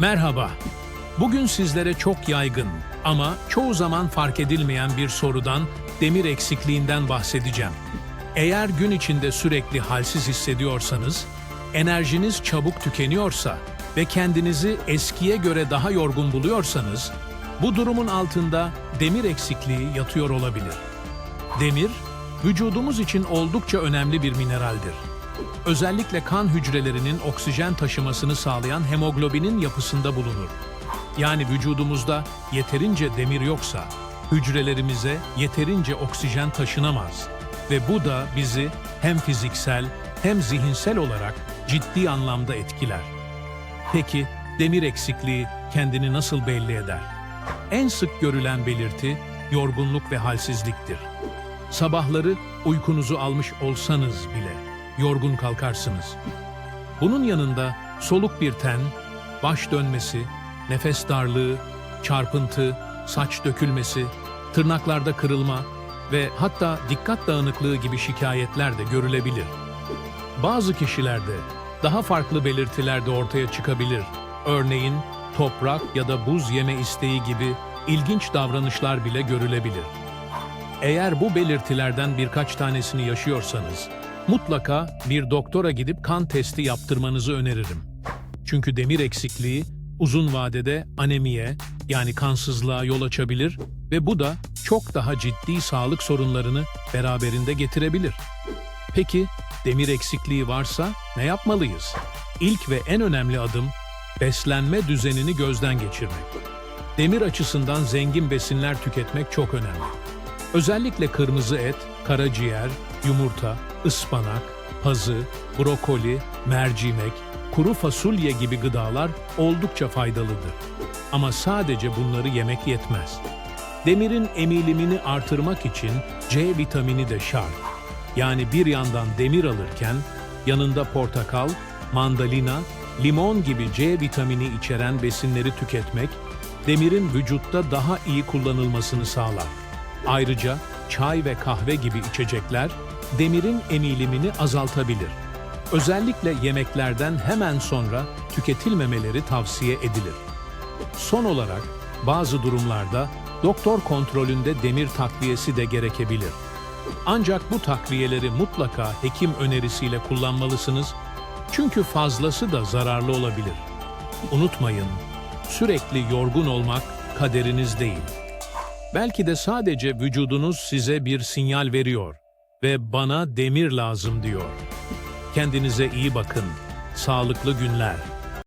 Merhaba. Bugün sizlere çok yaygın ama çoğu zaman fark edilmeyen bir sorudan, demir eksikliğinden bahsedeceğim. Eğer gün içinde sürekli halsiz hissediyorsanız, enerjiniz çabuk tükeniyorsa ve kendinizi eskiye göre daha yorgun buluyorsanız, bu durumun altında demir eksikliği yatıyor olabilir. Demir, vücudumuz için oldukça önemli bir mineraldir. Özellikle kan hücrelerinin oksijen taşımasını sağlayan hemoglobinin yapısında bulunur. Yani vücudumuzda yeterince demir yoksa hücrelerimize yeterince oksijen taşınamaz ve bu da bizi hem fiziksel hem zihinsel olarak ciddi anlamda etkiler. Peki demir eksikliği kendini nasıl belli eder? En sık görülen belirti yorgunluk ve halsizliktir. Sabahları uykunuzu almış olsanız bile yorgun kalkarsınız. Bunun yanında soluk bir ten, baş dönmesi, nefes darlığı, çarpıntı, saç dökülmesi, tırnaklarda kırılma ve hatta dikkat dağınıklığı gibi şikayetler de görülebilir. Bazı kişilerde daha farklı belirtiler de ortaya çıkabilir. Örneğin toprak ya da buz yeme isteği gibi ilginç davranışlar bile görülebilir. Eğer bu belirtilerden birkaç tanesini yaşıyorsanız, mutlaka bir doktora gidip kan testi yaptırmanızı öneririm. Çünkü demir eksikliği uzun vadede anemiye yani kansızlığa yol açabilir ve bu da çok daha ciddi sağlık sorunlarını beraberinde getirebilir. Peki demir eksikliği varsa ne yapmalıyız? İlk ve en önemli adım beslenme düzenini gözden geçirmek. Demir açısından zengin besinler tüketmek çok önemli. Özellikle kırmızı et, karaciğer, yumurta, ıspanak, pazı, brokoli, mercimek, kuru fasulye gibi gıdalar oldukça faydalıdır. Ama sadece bunları yemek yetmez. Demirin emilimini artırmak için C vitamini de şart. Yani bir yandan demir alırken yanında portakal, mandalina, limon gibi C vitamini içeren besinleri tüketmek demirin vücutta daha iyi kullanılmasını sağlar. Ayrıca çay ve kahve gibi içecekler demirin emilimini azaltabilir. Özellikle yemeklerden hemen sonra tüketilmemeleri tavsiye edilir. Son olarak bazı durumlarda doktor kontrolünde demir takviyesi de gerekebilir. Ancak bu takviyeleri mutlaka hekim önerisiyle kullanmalısınız çünkü fazlası da zararlı olabilir. Unutmayın, sürekli yorgun olmak kaderiniz değil. Belki de sadece vücudunuz size bir sinyal veriyor ve bana demir lazım diyor. Kendinize iyi bakın. Sağlıklı günler.